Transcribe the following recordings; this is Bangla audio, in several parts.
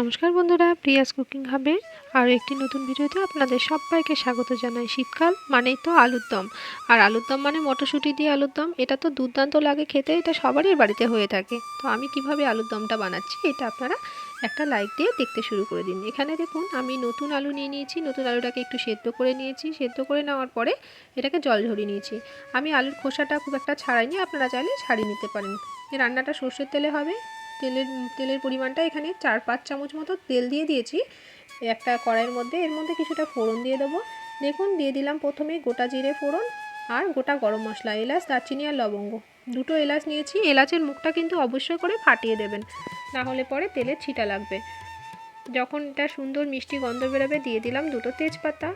নমস্কার বন্ধুরা, প্রিয়াস কুকিং হাবের আরও একটি নতুন ভিডিওতে আপনাদের সবাইকে স্বাগত জানাই। শীতকাল মানেই তো আলুর দম। আর আলুর দম মানে মটরশুঁটি দিয়ে আলুর দম, এটা তো দুর্দান্ত লাগে খেতে, এটা সবারই বাড়িতে হয়ে থাকে। তো আমি কীভাবে আলুর দমটা বানাচ্ছি, এটা আপনারা একটা লাইক দিয়ে দেখতে শুরু করে দিন। এখানে দেখুন, আমি নতুন আলু নিয়ে নিয়েছি, নতুন আলুটাকে একটু সেদ্ধ করে নিয়েছি। সেদ্ধ করে নেওয়ার পরে এটাকে জল ঝরিয়ে নিয়েছি। আমি আলুর খোসাটা খুব একটা ছাড়াইনি, আপনারা চাইলে ছাড়িয়ে নিতে পারেন। রান্নাটা সর্ষের তেলে হবে তেলের তেলের পরিমাণটা এখানে চার, পাঁচ চামচ মতো তেল দিয়ে দিয়েছি। একটা কড়াইয়ের মধ্যে, এর মধ্যে কিছুটা ফোড়ন দিয়ে দেবো। দেখুন, দিয়ে দিলাম প্রথমে গোটা জিরে ফোড়ন আর গোটা গরম মশলা, এলাচ, দারচিনি আর লবঙ্গ। দুটো এলাচ নিয়েছি, এলাচের মুখটা কিন্তু অবশ্যই করে ফাটিয়ে দেবেন, না হলে পরে তেলের ছিটা লাগবে। যখন এটা সুন্দর মিষ্টি গন্ধ বেরোবে, দিয়ে দিলাম দুটো তেজপাতা।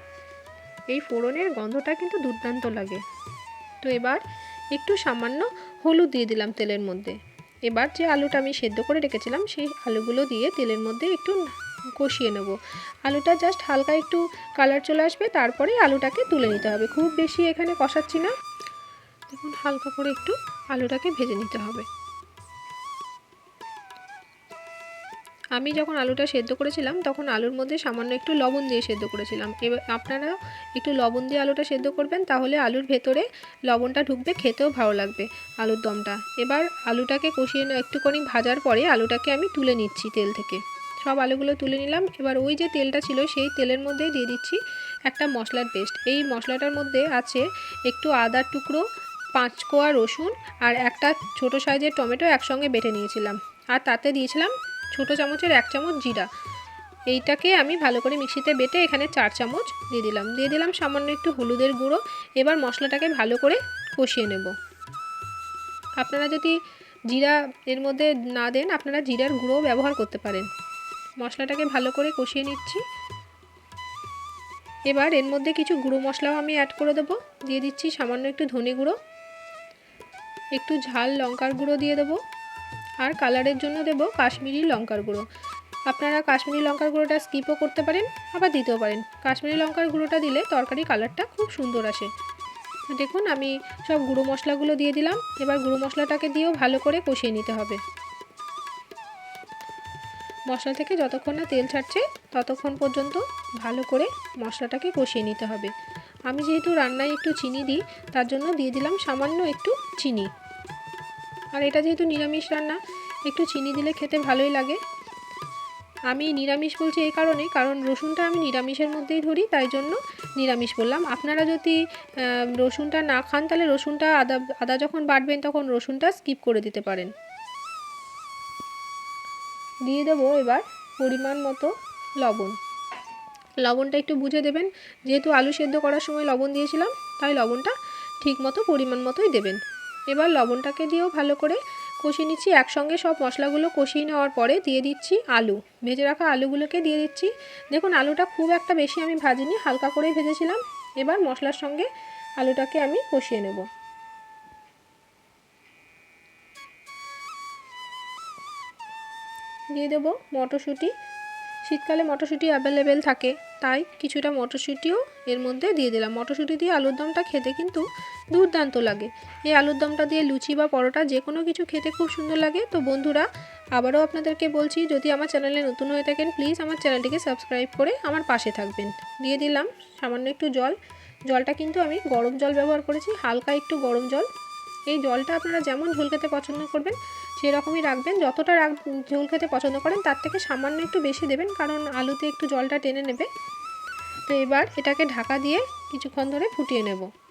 এই ফোড়নের গন্ধটা কিন্তু দুর্দান্ত লাগে। তো এবার একটু সামান্য হলুদ দিয়ে দিলাম তেলের মধ্যে। এবার যে আলুটা আমি সেদ্ধ করে রেখেছিলাম, সেই আলুগুলো দিয়ে তেলের মধ্যে একটু কষিয়ে নেব। আলুটা জাস্ট হালকা একটু কালার চলে আসবে, তারপরে আলুটাকে তুলে নিতে হবে। খুব বেশি এখানে কষাচ্ছি না। দেখুন, হালকা করে একটু আলুটাকে ভেজে নিতে হবে। আমি যখন আলুটা সেদ্ধ করেছিলাম, তখন আলুর মধ্যে সামান্য একটু লবণ দিয়ে সেদ্ধ করেছিলাম। এবার আপনারাও একটু লবণ দিয়ে আলুটা সেদ্ধ করবেন, তাহলে আলুর ভেতরে লবণটা ঢুকবে, খেতেও ভালো লাগবে আলুর দমটা। এবার আলুটাকে কষিয়ে একটুখানি ভাজার পরে আলুটাকে আমি তুলে নিচ্ছি তেল থেকে। সব আলুগুলো তুলে নিলাম। এবার ওই যে তেলটা ছিল, সেই তেলের মধ্যেই দিয়ে দিচ্ছি একটা মশলার পেস্ট। এই মশলাটার মধ্যে আছে একটু আদার টুকরো, পাঁচ কোয়া রসুন আর একটা ছোট সাইজের টমেটো একসঙ্গে বেটে নিয়েছিলাম। আর তাতে দিয়েছিলাম ছোটো চামচের এক চামচ জিরা। এইটাকে আমি ভালো করে মিক্সিতে বেটে এখানে চার চামচ দিয়ে দিলাম। দিয়ে দিলাম সামান্য একটু হলুদের গুঁড়ো। এবার মশলাটাকে ভালো করে কষিয়ে নেব। আপনারা যদি জিরা এর মধ্যে না দেন, আপনারা জিরার গুঁড়োও ব্যবহার করতে পারেন। মশলাটাকে ভালো করে কষিয়ে নিচ্ছি। এবার এর মধ্যে কিছু গুঁড়ো মশলাও আমি অ্যাড করে দেবো। দিয়ে দিচ্ছি সামান্য একটু ধনে গুঁড়ো। একটু ঝাল লঙ্কার গুঁড়ো দিয়ে দেবো। আর কালারের জন্য দেব কাশ্মীরি লঙ্কার গুঁড়ো। আপনারা কাশ্মীরি লঙ্কার গুঁড়োটা স্কিপও করতে পারেন, আবার দিতেও পারেন। কাশ্মীরি লঙ্কার গুঁড়োটা দিলে তরকারি কালারটা খুব সুন্দর আসে। দেখুন, আমি সব গুঁড়ো মশলাগুলো দিয়ে দিলাম। এবার গুঁড়ো মশলাটাকে দিয়েও ভালো করে কষিয়ে নিতে হবে। মশলা থেকে যতক্ষণ না তেল ছাড়ছে, ততক্ষণ পর্যন্ত ভালো করে মশলাটাকে কষিয়ে নিতে হবে। আমি যেহেতু রান্নায় একটু চিনি দিই, তার জন্য দিয়ে দিলাম সামান্য একটু চিনি। আর এটা যেহেতু নিরামিষ রান্না, একটু চিনি দিলে খেতে ভালোই লাগে। আমি নিরামিষ বলছি এই কারণে কারণ রসুনটা আমি নিরামিষের মধ্যেই ধরি, তাই জন্য নিরামিষ বললাম। আপনারা যদি রসুনটা না খান, তাহলে রসুনটা আদা আদা যখন বাটবেন, তখন রসুনটা স্কিপ করে দিতে পারেন। দিয়ে দেবো এবার পরিমাণ মতো লবণ। লবণটা একটু বুঝে দেবেন, যেহেতু আলু সেদ্ধ করার সময় লবণ দিয়েছিলাম, তাই লবণটা ঠিক মতো পরিমাণ মতোই দেবেন। এবার লবণটাকে দিয়েও ভালো করে কষিয়ে নিচ্ছি। একসঙ্গে সব মশলাগুলো কষিয়ে নেওয়ার পরে দিয়ে দিচ্ছি আলু। ভেজে রাখা আলুগুলোকে দিয়ে দিচ্ছি। দেখুন, আলুটা খুব একটা বেশি আমি ভাজিনি, হালকা করেই ভেজেছিলাম। এবার মশলার সঙ্গে আলুটাকে আমি কষিয়ে নেব। দিয়ে দেবো মটরশুঁটি। শীতকালে মটরশুঁটি অ্যাভেলেবেল থাকে, তাই কিছুটা মটরশুঁটিও এর মধ্যে দিয়ে দিলাম। মটরশুঁটি দিয়ে আলুর দমটা খেতে কিন্তু দুর্দান্ত লাগে। এই আলুর দমটা দিয়ে লুচি বা পরোটা যে কোনো কিছু খেতে খুব সুন্দর লাগে। তো বন্ধুরা, আবারও আপনাদেরকে বলছি, যদি আমার চ্যানেলে নতুন হয়ে থাকেন প্লিজ আমার চ্যানেলটিকে সাবস্ক্রাইব করে আমার পাশে থাকবেন। দিয়ে দিলাম সামান্য একটু জল। জলটা কিন্তু আমি গরম জল ব্যবহার করেছি, হালকা একটু গরম জল। এই জলটা আপনারা যেমন ঝোল খেতে পছন্দ করবেন, সেরকমই রাখবেন। যতটা রাখ, ঝোল খেতে পছন্দ করেন, তার থেকে সামান্য একটু বেশি দেবেন, কারণ আলুতে একটু জলটা টেনে নেবে। তো এবার এটাকে ঢাকা দিয়ে কিছুক্ষণ ধরে ফুটিয়ে নেব।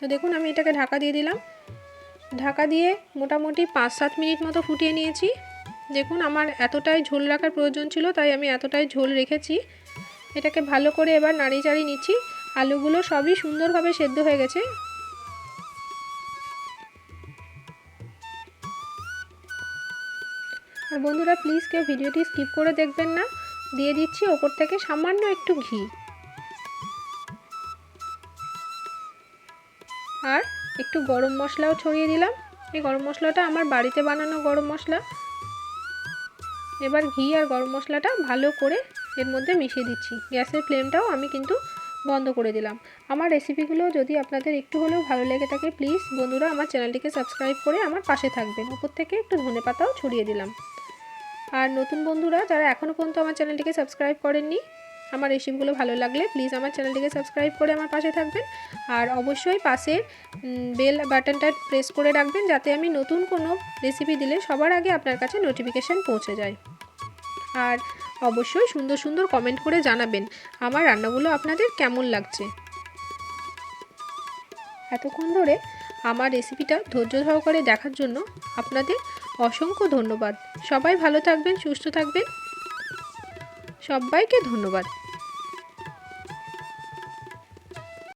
তো দেখুন, আমি এটাকে ঢাকা দিয়ে দিলাম। ঢাকা দিয়ে মোটামুটি পাঁচ সাত মিনিট মতো ফুটিয়ে নিয়েছি। দেখুন, আমার এতটাই ঝোল রাখার প্রয়োজন ছিল, তাই আমি এতটাই ঝোল রেখেছি। এটাকে ভালো করে এবার নাড়িয়ে চাড়িয়ে নিচ্ছি। আলুগুলো সবই সুন্দরভাবে সেদ্ধ হয়ে গেছে। আর বন্ধুরা, প্লিজ কেউ ভিডিওটি স্কিপ করে দেখবেন না। দিয়ে দিচ্ছি ওপর থেকে সামান্য একটু ঘি। আর একটু গরম মশলাও ছড়িয়ে দিলাম। এই গরম মশলাটা আমার বাড়িতে বানানো গরম মশলা। এবার ঘি আর গরম মশলাটা ভালো করে এর মধ্যে মিশিয়ে দিচ্ছি। গ্যাসের ফ্লেমটাও আমি কিন্তু বন্ধ করে দিলাম। আমার রেসিপিগুলো যদি আপনাদের একটু হলেও ভালো লেগে থাকে, প্লিজ বন্ধুরা আমার চ্যানেলটিকে সাবস্ক্রাইব করে আমার পাশে থাকবেন। উপর থেকে একটু ধনে পাতাও ছড়িয়ে দিলাম। আর নতুন বন্ধুরা, যারা এখনও পর্যন্ত আমার চ্যানেলটিকে সাবস্ক্রাইব করেননি আমার রেসিপিগুলো ভালো লাগলে প্লিজ আমার চ্যানেলটিকে সাবস্ক্রাইব করে আমার পাশে থাকবেন। আর অবশ্যই পাশের বেল বাটনটা প্রেস করে রাখবেন যাতে আমি নতুন কোনো রেসিপি দিলে সবার আগে আপনার কাছে নোটিফিকেশান পৌঁছে যায়। আর অবশ্যই সুন্দর সুন্দর কমেন্ট করে জানাবেন আমার রান্নাগুলো আপনাদের কেমন লাগছে। এতক্ষণ ধরে আমার রেসিপিটা ধৈর্য সহকারে দেখার জন্য আপনাদের অসংখ্য ধন্যবাদ। সবাই ভালো থাকবেন, সুস্থ থাকবেন। সবাইকে ধন্যবাদ।